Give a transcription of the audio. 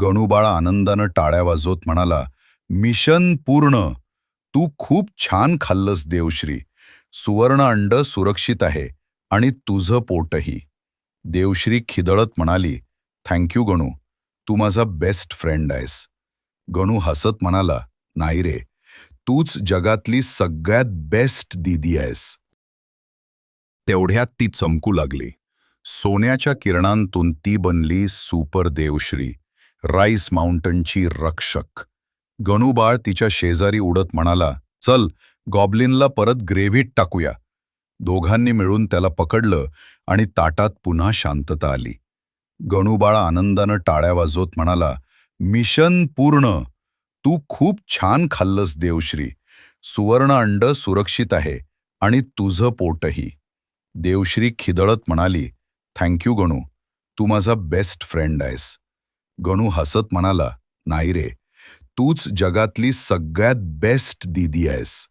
गणूबाळा आनंदानं टाळ्या वाजवत म्हणाला मिशन पूर्ण. तू खूप छान खाल्लंस देवश्री सुवर्ण अंड सुरक्षित आहे आणि तुझं पोटही. देवश्री खिदळत म्हणाली थँक्यू गणू. तू माझा बेस्ट फ्रेंड आहेस. गणू हसत म्हणाला नाही रे. तूच जगातली सगळ्यात बेस्ट दीदी आहेस. तेवढ्यात ती चमकू लागली. सोन्याच्या किरणांतून ती बनली सुपर देवश्री राईस माउंटनची रक्षक. गणूबाळ तिच्या शेजारी उडत म्हणाला चल गॉबलिनला परत ग्रेव्हीत टाकूया. दोघांनी मिळून त्याला पकडलं आणि ताटात पुन्हा शांतता आली. गणूबाळ आनंदानं टाळ्या वाजवत म्हणाला मिशन पूर्ण. तू खूप छान खाल्लंस देवश्री. सुवर्ण अंड सुरक्षित आहे आणि तुझं पोटही. देवश्री खिदळत म्हणाली थँक्यू गणू. तू माझा बेस्ट फ्रेंड आहेस. गणू हसत म्हणाला नाही रे तूच जगातली सगळ्यात बेस्ट दीदी आहेस.